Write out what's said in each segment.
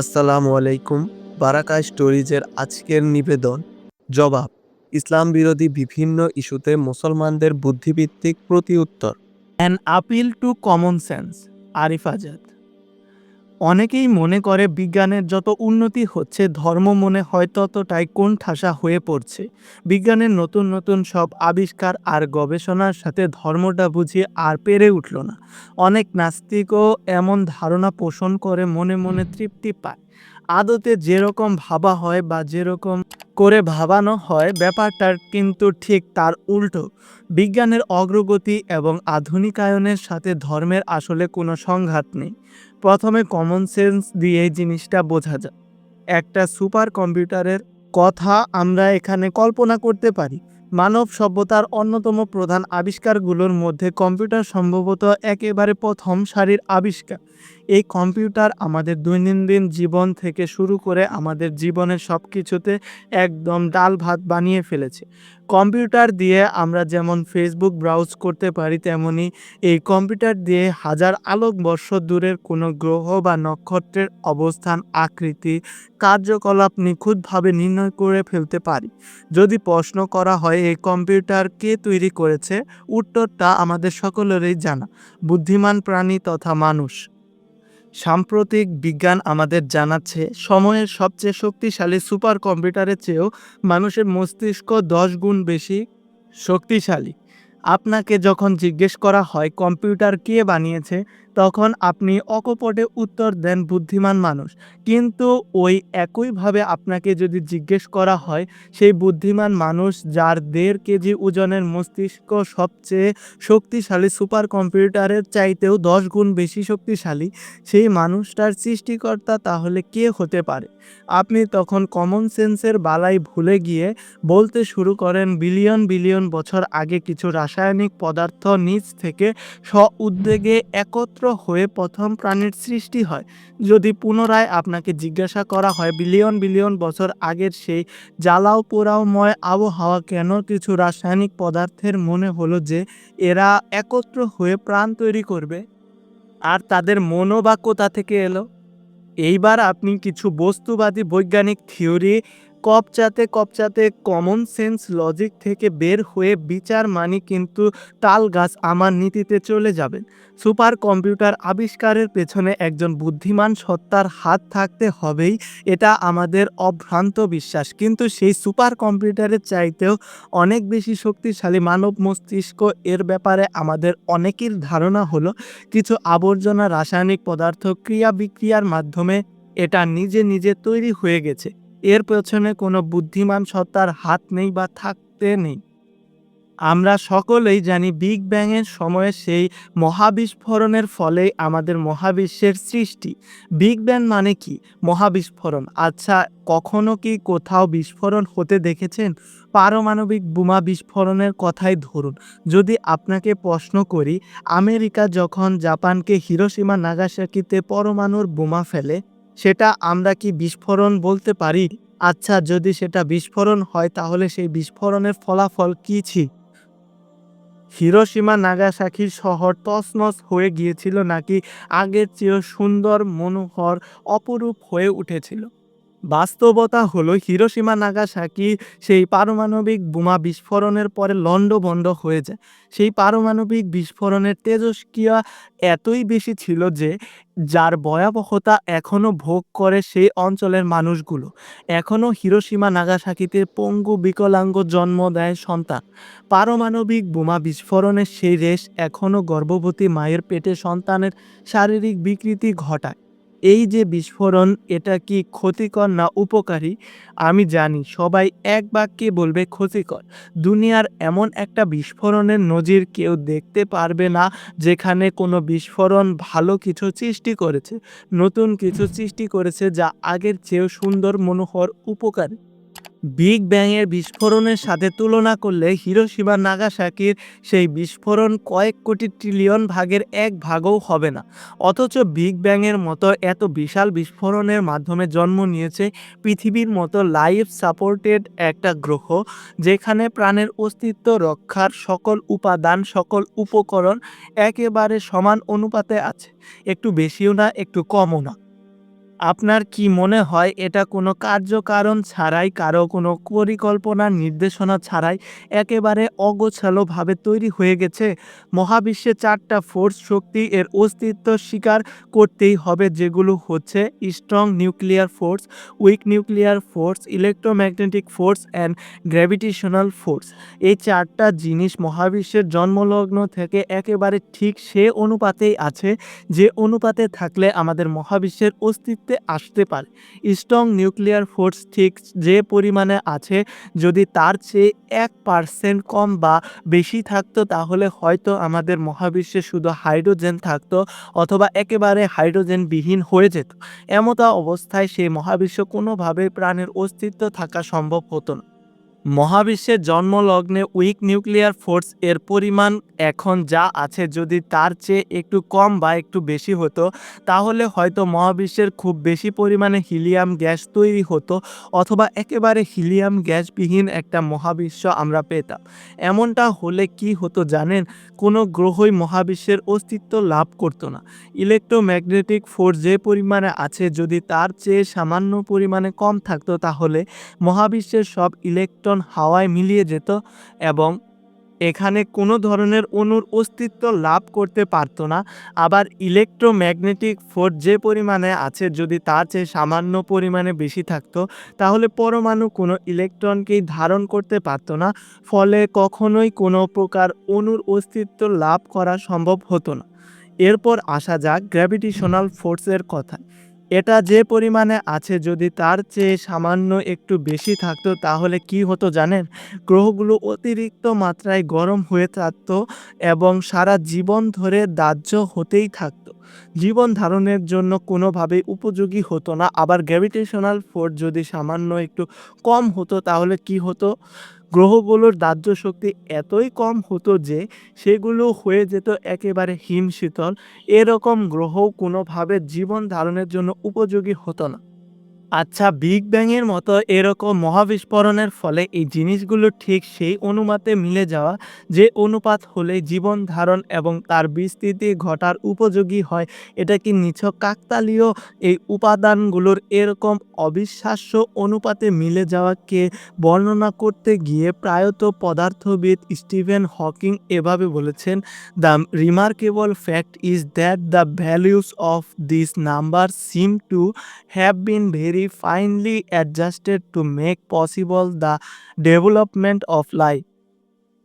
আসসালামু আলাইকুম বারাকা স্টোরিজের আজকের নিবেদন। জবাব, ইসলাম বিরোধী বিভিন্ন ইস্যুতে মুসলমানদের বুদ্ধিভিত্তিক প্রতি উত্তর an appeal to common sense Arif Azad. অনেকেই মনে করে বিজ্ঞানের যত উন্নতি হচ্ছে, ধর্ম মনে হয় ততটাই কোন ঠাসা হয়ে পড়ছে। বিজ্ঞানের নতুন নতুন সব আবিষ্কার আর গবেষণার সাথে ধর্মটা বুঝিয়ে আর পেরে উঠল না। অনেক নাস্তিকও এমন ধারণা পোষণ করে মনে মনে তৃপ্তি পায়। আদতে যেরকম ভাবা হয় বা যেরকম করে ভাবানো হয়, ব্যাপারটার কিন্তু ঠিক তার উল্টো। বিজ্ঞানের অগ্রগতি এবং আধুনিকায়নের সাথে ধর্মের আসলে কোনো সংঘাত নেই। প্রথমে কমন সেন্স দিয়ে জিনিসটা বোঝা যায়। একটা সুপার কম্পিউটারের কথা আমরা এখানে কল্পনা করতে পারি। মানব সভ্যতার অন্যতম প্রধান আবিষ্কারগুলোর মধ্যে কম্পিউটার সম্ভবত একেবারে প্রথম সারির আবিষ্কার। এই কম্পিউটার আমাদের দৈনন্দিন জীবন থেকে শুরু করে আমাদের জীবনের সব কিছুতে একদম ডাল ভাত বানিয়ে ফেলেছে। কম্পিউটার দিয়ে আমরা যেমন ফেসবুক ব্রাউজ করতে পারি, তেমনি এই কম্পিউটার দিয়ে হাজার আলোক বর্ষ দূরের কোনো গ্রহ বা নক্ষত্রের অবস্থান, আকৃতি, কার্যকলাপ নিখুঁতভাবে নির্ণয় করে ফেলতে পারি। যদি প্রশ্ন করা হয়, এই কম্পিউটার কে তৈরি করেছে? উত্তরটা আমাদের সকলেরই জানা। বুদ্ধিমান প্রাণী তথা মানুষ। সাম্প্রতিক বিজ্ঞান আমাদের জানাচ্ছে, সময়ের সবচেয়ে শক্তিশালী সুপার কম্পিউটারের চেয়েও মানুষের মস্তিষ্ক দশ গুণ বেশি শক্তিশালী। আপনাকে যখন জিজ্ঞেস করা হয়, কম্পিউটার কে বানিয়েছে? তখন আপনি অকপটে উত্তর দেন বুদ্ধিমান মানুষ। কিন্তু ওই একইভাবে আপনাকে যদি জিজ্ঞেস করা হয়, সেই বুদ্ধিমান মানুষ যার দেড় কেজি ওজনের মস্তিষ্ক সবচেয়ে শক্তিশালী সুপার কম্পিউটারের চাইতেও দশ গুণ বেশি শক্তিশালী, সেই মানুষটার সৃষ্টিকর্তা তাহলে কে হতে পারে? আপনি তখন কমন সেন্সের বালাই ভুলে গিয়ে বলতে শুরু করেন, বিলিয়ন বিলিয়ন বছর আগে কিছু রাসায়নিক পদার্থ নিচ থেকে স্ব উদ্বেগে একত্র হয়ে প্রথম প্রাণীর সৃষ্টি হয়। যদি পুনরায় আপনাকে জিজ্ঞাসা করা হয়, বিলিয়ন বিলিয়ন বছর আগের সেই জ্বালাও পোড়াওময় আবহাওয়া কেন কিছু রাসায়নিক পদার্থের মনে হলো যে এরা একত্র হয়ে প্রাণ তৈরি করবে? আর তাদের মনো বা কোথা থেকে এলো? এইবার আপনি কিছু বস্তুবাদী বৈজ্ঞানিক থিওরি কপচাতে কপচাতে কমন সেন্স লজিক থেকে বের হয়ে বিচার মানি কিন্তু তাল গাছ আমার নীতিতে চলে যাবেন সুপার কম্পিউটার আবিষ্কারের পেছনে একজন বুদ্ধিমান সত্তার হাত থাকতে হবেই, এটা আমাদের অভ্রান্ত বিশ্বাস। কিন্তু সেই সুপার কম্পিউটারের চাইতেও অনেক বেশি শক্তিশালী মানব মস্তিষ্ক এর ব্যাপারে আমাদের অনেকের ধারণা হলো, কিছু আবর্জনা রাসায়নিক পদার্থ ক্রিয়া বিক্রিয়ার মাধ্যমে এটা নিজে নিজে তৈরি হয়ে গেছে। এর পেছনে কোনো বুদ্ধিমান সত্তার হাত নেই বা থাকতে নেই। আমরা সকলেই জানি বিগ ব্যাংয়ের সময়ে সেই মহাবিস্ফোরণের ফলেই আমাদের মহাবিশ্বের সৃষ্টি। বিগ ব্যাং মানে কি? মহাবিস্ফোরণ। আচ্ছা কখনো কি কোথাও বিস্ফোরণ হতে দেখেছেন? পারমাণবিক বোমা বিস্ফোরণের কথাই ধরুন। যদি আপনাকে প্রশ্ন করি, আমেরিকা যখন জাপানকে হিরোসীমা নাগাসাকিতে পরমাণুর বোমা ফেলে সেটা আমরা কি বিস্ফোরণ বলতে পারি? আচ্ছা যদি সেটা বিস্ফোরণ হয়, তাহলে সেই বিস্ফোরণের ফলাফল কী ছি? হিরোসীমা নাগাসাকির শহর তছনছ হয়ে গিয়েছিল নাকি আগের চেয়েও সুন্দর, মনোহর, অপরূপ হয়ে উঠেছিল? বাস্তবতা হলো হিরোসীমা নাগাসাকি সেই পারমাণবিক বোমা বিস্ফোরণের পরে লণ্ডভণ্ড হয়ে যায় সেই পারমাণবিক বিস্ফোরণের তেজস্ক্রিয়া এতই বেশি ছিল যে, যার ভয়াবহতা এখনও ভোগ করে সেই অঞ্চলের মানুষগুলো। এখনও হিরোসীমা নাগাসাকিতে পঙ্গু বিকলাঙ্গ জন্ম দেয় সন্তান। পারমাণবিক বোমা বিস্ফোরণের সেই রেশ এখনও গর্ভবতী মায়ের পেটে সন্তানের শারীরিক বিকৃতি ঘটায়। এই যে বিস্ফোরণ, এটা কি ক্ষতিকর না উপকারী? আমি জানি, সবাই এক বাক্যে বলবে ক্ষতিকর। দুনিয়ার এমন একটা বিস্ফোরণের নজির কেউ দেখতে পারবে না, যেখানে কোনো বিস্ফোরণ ভালো কিছু সৃষ্টি করেছে, নতুন কিছু সৃষ্টি করেছে যা আগের চেয়েও সুন্দর, মনোহর, উপকারী। বিগ ব্যাংয়ের বিস্ফোরণের সাথে তুলনা করলে হিরোশিমা নাগাসাকির সেই বিস্ফোরণ কয়েক কোটি ট্রিলিয়ন ভাগের এক ভাগও হবে না। অথচ বিগ ব্যাংয়ের মতো এত বিশাল বিস্ফোরণের মাধ্যমে জন্ম নিয়েছে পৃথিবীর মতো লাইফ সাপোর্টেড একটা গ্রহ, যেখানে প্রাণের অস্তিত্ব রক্ষার সকল উপাদান, সকল উপকরণ একেবারে সমান অনুপাতে আছে। একটু বেশিও না, একটু কমও না। আপনার কি মনে হয় এটা কোনো কার্যকারণ ছাড়াই, কারও কোনো পরিকল্পনা, নির্দেশনা ছাড়াই একেবারে অগোছালোভাবে তৈরি হয়ে গেছে? মহাবিশ্বে চারটা ফোর্স শক্তি এর অস্তিত্ব স্বীকার করতেই হবে, যেগুলো হচ্ছে strong nuclear force, weak nuclear force, electromagnetic force and gravitational force. এই চারটা জিনিস মহাবিশ্বের জন্মলগ্ন থেকে একেবারে ঠিক সে অনুপাতেই আছে, যে অনুপাতে থাকলে আমাদের মহাবিশ্বের অস্তিত্বে আসতে পারে। স্ট্রং নিউক্লিয়ার ফোর্স ঠিক যে পরিমাণে আছে, যদি তার চেয়ে এক পার্সেন্ট কম বা বেশি থাকতো, তাহলে হয়তো আমাদের মহাবিশ্বে শুধু হাইড্রোজেন থাকতো অথবা একেবারে হাইড্রোজেনবিহীন হয়ে যেত। এমতা অবস্থায় সেই মহাবিশ্ব কোনোভাবে প্রাণের অস্তিত্ব থাকা সম্ভব হতো না। মহাবিশ্বের জন্মলগ্নে উইক নিউক্লিয়ার ফোর্স এর পরিমাণ এখন যা আছে যদি তার চেয়ে একটু কম বা একটু বেশি হতো, তাহলে হয়তো মহাবিশ্বের খুব বেশি পরিমাণে হিলিয়াম গ্যাস তৈরি হতো অথবা একেবারে হিলিয়াম গ্যাসবিহীন একটা মহাবিশ্ব আমরা পেতাম। এমনটা হলে কি হতো জানেন? কোনো গ্রহই মহাবিশ্বের অস্তিত্ব লাভ করতো না। ইলেকট্রোম্যাগনেটিক ফোর্স যে পরিমাণে আছে যদি তার চেয়ে সামান্য পরিমাণে কম থাকতো, তাহলে মহাবিশ্বের সব ইলেকট্রন হাওয়ায় মিলিয়ে যেত এবং এখানে কোনো ধরনের অণুর অস্তিত্ব লাভ করতে পারতো না। আবার ইলেকট্রোম্যাগনেটিক ফোর্স যে পরিমাণে আছে, যদি তার চেয়ে সামান্য পরিমাণে বেশি থাকতো, তাহলে পরমাণু কোনো ইলেকট্রনকেই ধারণ করতে পারতো না। ফলে কখনোই কোনো প্রকার অণুর অস্তিত্ব লাভ করা সম্ভব হতো না। এরপর আসা যাক গ্র্যাভিটেশনাল ফোর্সের কথা এটা যে পরিমাণে আছে, যদি তার চেয়ে সামান্য একটু বেশি থাকতো, তাহলে কি হতো জানেন? গ্রহগুলো অতিরিক্ত মাত্রায় গরম হয়ে থাকতো এবং সারা জীবন ধরে দাহ্য হতেই থাকতো। জীবন ধারণের জন্য কোনোভাবেই উপযোগী হতো না। আবার গ্র্যাভিটেশনাল ফোর্স যদি সামান্য একটু কম হতো, তাহলে কি হতো? গ্রহগুলোর দাহ্য শক্তি এতই কম হতো যে সেগুলো হয়ে যেত একেবারে হিমশীতল। এরকম গ্রহ কোনোভাবে জীবন ধারণের জন্য উপযোগী হতো না। আচ্ছা বিগ ব্যাংয়ের মতো এরকম মহাবিস্ফোরণের ফলে এই জিনিসগুলো ঠিক সেই অনুমাতে মিলে যাওয়া যে অনুপাত হলে জীবন ধারণ এবং তার বিস্তৃতি ঘটার উপযোগী হয়, এটা কি নিছক কাকতালীয় এই উপাদানগুলোর এরকম অবিশ্বাস্য অনুপাতে মিলে যাওয়াকে বর্ণনা করতে গিয়ে প্রায়ত পদার্থবিদ স্টিভেন হকিং এভাবে বলেছেন the remarkable fact is that the values of this number seem to have been very finely adjusted to make possible the development of life.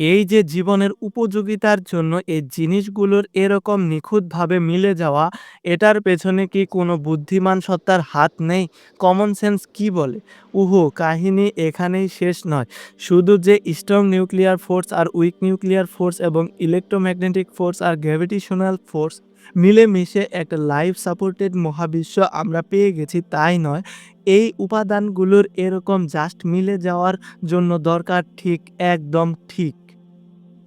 এই যে জীবনের উপযোগিতার জন্য এই জিনিসগুলোর এরকম নিখুঁতভাবে মিলে যাওয়া, এটার পেছনে কি কোনো বুদ্ধিমান সত্তার হাত নেই? কমন সেন্স কি বলে? উহু, কাহিনী এখানেই শেষ নয়। শুধু যে স্ট্রং নিউক্লিয়ার ফোর্স আর উইক নিউক্লিয়ার ফোর্স এবং ইলেকট্রোম্যাগনেটিক ফোর্স আর গ্র্যাভিটেশনাল ফোর্স মিলেমিশে একটা লাইফ সাপোর্টেড মহাবিশ্ব আমরা পেয়ে গেছি তাই নয়। এই উপাদানগুলোর এরকম জাস্ট মিলে যাওয়ার জন্য দরকার ঠিক একদম ঠিক।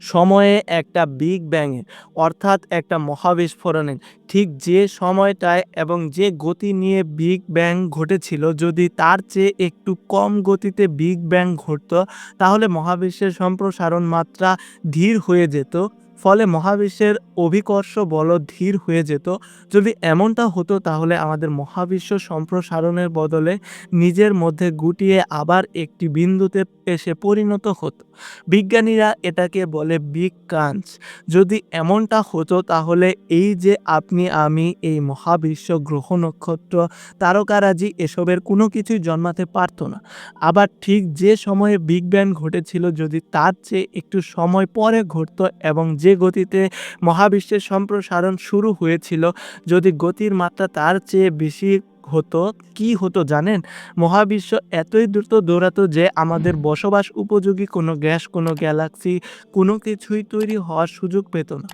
সময়ে একটা বিগ ব্যাঙে অর্থাৎ একটা মহাবিস্ফোরণের ঠিক যে সময়টায় এবং যে গতি নিয়ে বিগ ব্যাং ঘটেছিল, যদি তার চেয়ে একটু কম গতিতে বিগ ব্যাং ঘটতো, তাহলে মহাবিশ্বের সম্প্রসারণ মাত্রা ধীর হয়ে যেত। ফলে মহাবিশ্বের অভিকর্ষ বল ধীর হয়ে যেত। যদি এমনটা হতো, তাহলে আমাদের মহাবিশ্ব সম্প্রসারণের বদলে নিজের মধ্যে গুটিয়ে আবার একটি বিন্দুতে এসে পরিণত হতো। বিজ্ঞানীরা এটাকে বলে বিগ কাঞ্চ যদি এমনটা হতো, তাহলে এই যে আপনি, আমি, এই মহাবিশ্ব গ্রহ নক্ষত্র তারকারাজি এসবের কোনো কিছুই জন্মাতে পারতো না। আবার ঠিক যে সময়ে বিগ ব্যাং ঘটেছিল, যদি তার চেয়ে একটু সময় পরে ঘটতো এবং যে গতিতে মহাবিশ্বের সম্প্রসারণ শুরু হয়েছিল, যদি গতির মাত্রা তার চেয়ে বেশি হতো, কি হতো জানেন? মহাবিশ্ব এতই দ্রুত দৌড়াতো যে আমাদের বসবাস উপযোগী কোনো গ্যাস, কোনো গ্যালাক্সি, কোনো কিছুই তৈরি হওয়ার সুযোগ পেত না।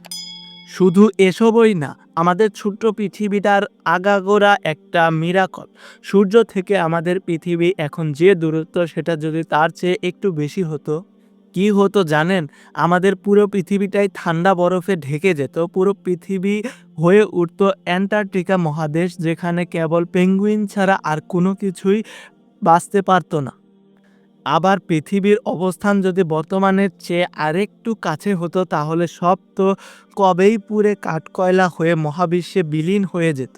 শুধু এসবই না, আমাদের ছোট্ট পৃথিবীটার আগাগোড়া একটা মিরাকল সূর্য থেকে আমাদের পৃথিবী এখন যে দূরত্ব সেটা যদি তার চেয়ে একটু বেশি হতো কি হতো জানেন? আমাদের পুরো পৃথিবীটাই ঠান্ডা বরফে ঢেকে যেত। পুরো পৃথিবী হয়ে উঠত অ্যান্টার্কটিকা মহাদেশ যেখানে কেবল পেঙ্গুইন ছাড়া আর কোনো কিছুই বাঁচতে পারতো না। আবার পৃথিবীর অবস্থান যদি বর্তমানের চেয়ে আরেকটু কাছে হতো, তাহলে সব তো কবেই পুড়ে কাঠকয়লা হয়ে মহাবিশ্বে বিলীন হয়ে যেত।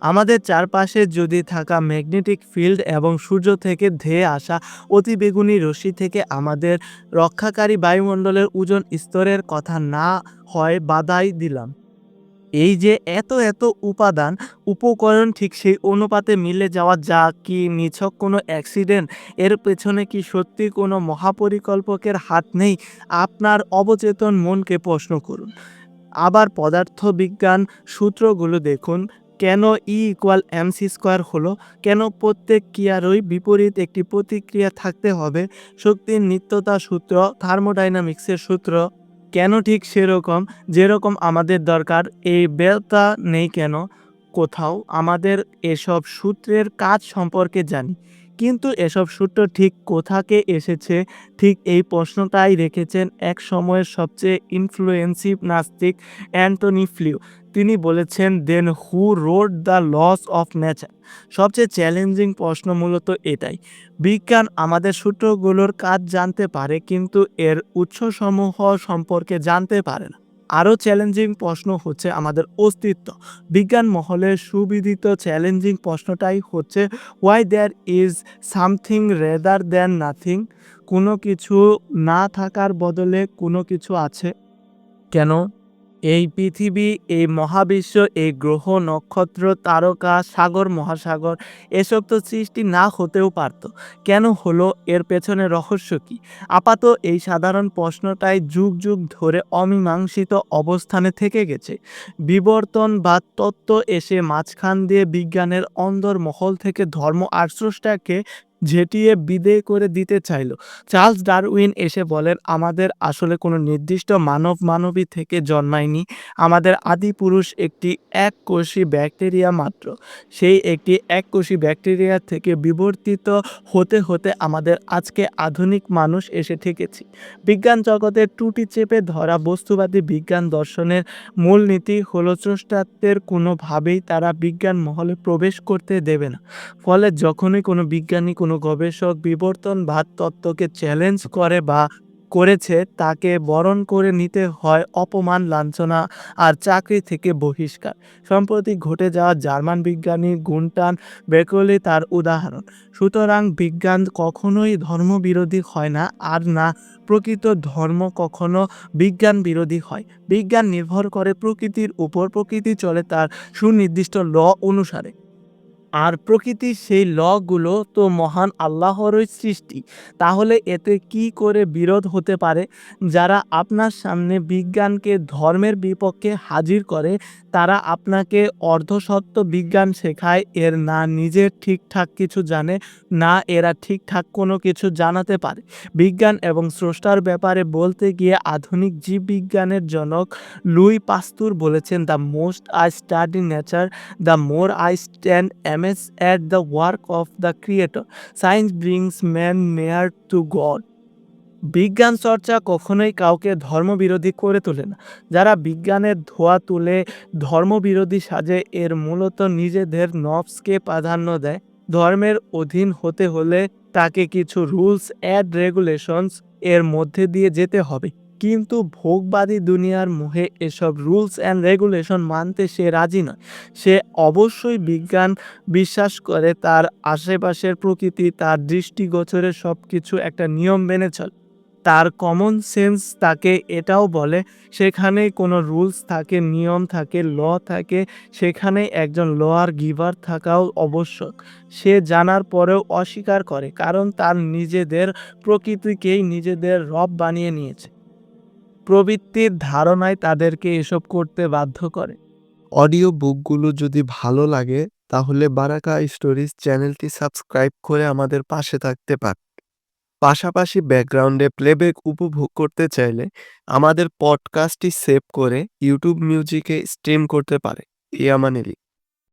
আমাদের চারপাশে যদি থাকা ম্যাগনেটিক ফিল্ড এবং সূর্য থেকে ধেয়ে আসা অতিবেগুনি রশ্মি থেকে আমাদের রক্ষাকারী বায়ুমণ্ডলের ওজন স্তরের কথা না হয় বাদাই দিলাম। এই যে এত এত উপাদান, উপকরণ ঠিক সেই অনুপাতে মিলে যাওয়া যা কি নিছক কোনো অ্যাক্সিডেন্ট এর পেছনে কি সত্যি কোনো মহাপরিকল্পকের হাত নেই? আপনার অবচেতন মনকে প্রশ্ন করুন। আবার পদার্থবিজ্ঞান সূত্রগুলো দেখুন, কেন E equal M C square হলো? কেন প্রত্যেক ক্রিয়ারই বিপরীত একটি প্রতিক্রিয়া থাকতে হবে? শক্তির নিত্যতা সূত্র থার্মোডাইনামিক্সের সূত্র। কেন ঠিক সেরকম, যেরকম আমাদের দরকার? এই বেলতা নেই কেন? কোথাও আমাদের এসব সূত্রের কাজ সম্পর্কে জানি। কিন্তু এসব সূত্র ঠিক কোথাকে এসেছে? ঠিক এই প্রশ্নটাই রেখেছেন এক সময়ের সবচেয়ে ইনফ্লুয়েন্সিভ নাস্তিক অ্যান্টনি ফ্লিউ। তিনি বলেছেন then who wrote the laws of nature সবচেয়ে চ্যালেঞ্জিং প্রশ্ন মূলত এটাই। বিজ্ঞান আমাদের সূত্রগুলোর কাজ জানতে পারে, কিন্তু এর উৎসসমূহ সম্পর্কে জানতে পারে না। আরও চ্যালেঞ্জিং প্রশ্ন হচ্ছে আমাদের অস্তিত্ব। বিজ্ঞান মহলে সুবিদিত চ্যালেঞ্জিং প্রশ্নটাই হচ্ছে why there is something rather than nothing কোনো কিছু না থাকার বদলে কোনো কিছু আছে? কেন? এই পৃথিবী, এই মহাবিশ্ব, এই গ্রহ, নক্ষত্র, তারকা, সাগর, মহাসাগর, এসব তো সৃষ্টি না হতেও পারত। কেন হলো, এর পেছনে রহস্য কি? আপাত এই সাধারণ প্রশ্নটাই যুগ যুগ ধরে অমীমাংসিত অবস্থানে থেকে গেছে। বিবর্তন বা তত্ত্ব এসে মাঝখান দিয়ে বিজ্ঞানের অন্দর মহল থেকে ধর্ম আর স্রষ্টাকে ঝেঁটিয়ে বিদেয় করে দিতে চাইল। চার্লস ডারউইন এসে বলেন, আমাদের আসলে কোনো নির্দিষ্ট মানব মানবী থেকে জন্মায়নি। আমাদের আদি পুরুষ একটি এককোষী ব্যাকটেরিয়া মাত্র। সেই একটি এক এককোষী ব্যাকটেরিয়া থেকে বিবর্তিত হতে হতে আমাদের আজকে আধুনিক মানুষ এসে ঠেকেছি। বিজ্ঞান জগতের টুটি চেপে ধরা বস্তুবাদী বিজ্ঞান দর্শনের মূলনীতি হলো স্রষ্টাত্বের কোনোভাবেই তারা বিজ্ঞান মহলে প্রবেশ করতে দেবে না। ফলে যখনই কোনো বিজ্ঞানী কোনো গবেষক বিবর্তনবাদ তত্ত্বকে চ্যালেঞ্জ করে বা করেছে, তাকে বরণ করে নিতে হয় অপমান, লাঞ্ছনা আর চাকরি থেকে বহিষ্কার। সম্প্রতি ঘটে যাওয়া জার্মান বিজ্ঞানী গুনটান বেকলি তার উদাহরণ, সুতরাং বিজ্ঞান কখনোই ধর্মবিরোধী হয় না, আর না প্রকৃত ধর্ম কখনো বিজ্ঞান বিরোধী হয়। বিজ্ঞান নির্ভর করে প্রকৃতির উপর, প্রকৃতি চলে তার সুনির্দিষ্ট ল অনুসারে। আর প্রকৃতির সেই লগুলো তো মহান আল্লাহরই সৃষ্টি। তাহলে এতে কি করে বিরোধ হতে পারে? যারা আপনার সামনে বিজ্ঞানকে, ধর্মের বিপক্ষে হাজির করে, তারা আপনাকে অর্ধসত্য বিজ্ঞান শেখায়, এর না নিজের ঠিকঠাক কিছু জানে, না এরা ঠিকঠাক কোনো কিছু জানাতে পারে। বিজ্ঞান এবং স্রষ্টার ব্যাপারে বলতে গিয়ে আধুনিক জীববিজ্ঞানের জনক লুই পাস্তুর বলেছেন the most I study nature the more I stand stand amazed at the work of the Creator. Science brings man near to God. বিজ্ঞান চর্চা কখনোই কাউকে ধর্মবিরোধী করে তোলে না যারা বিজ্ঞানের ধোয়া তুলে ধর্মবিরোধী সাজে, এর মূলত নিজেদের নফসকে প্রাধান্য দেয় ধর্মের অধীন হতে হলে তাকে কিছু রুলস অ্যান্ড রেগুলেশনস এর মধ্যে দিয়ে যেতে হবে কিন্তু ভোগবাদী দুনিয়ার মুহে এসব রুলস অ্যান্ড রেগুলেশন মানতে সে রাজি নয়। সে অবশ্যই বিজ্ঞান বিশ্বাস করে তার আশেপাশের প্রকৃতি, তার দৃষ্টিগোচরে সব কিছু একটা নিয়ম মেনে চলে। তার কমন সেন্স তাকে এটাও বলে, সেখানে কোনো রুলস থাকে, নিয়ম থাকে, ল থাকে, সেখানে একজন লোয়ার গিভার থাকাও আবশ্যক। সে জানার পরেও অস্বীকার করে, কারণ তার নিজেদের প্রকৃতিকেই নিজেদের রব বানিয়ে নিয়েছে। প্রবৃত্তির ধারণায় তাদেরকে এসব করতে বাধ্য করে। অডিও বুকগুলো যদি ভালো লাগে, তাহলে বারাকা স্টোরিজ চ্যানেলটি সাবস্ক্রাইব করে আমাদের পাশে থাকতে পারে। পাশাপাশি ব্যাকগ্রাউন্ডে প্লেব্যাক উপভোগ করতে চাইলে আমাদের পডকাস্টটি সেভ করে ইউটিউব মিউজিকে স্ট্রিম করতে পারে। ইয়ামানেলি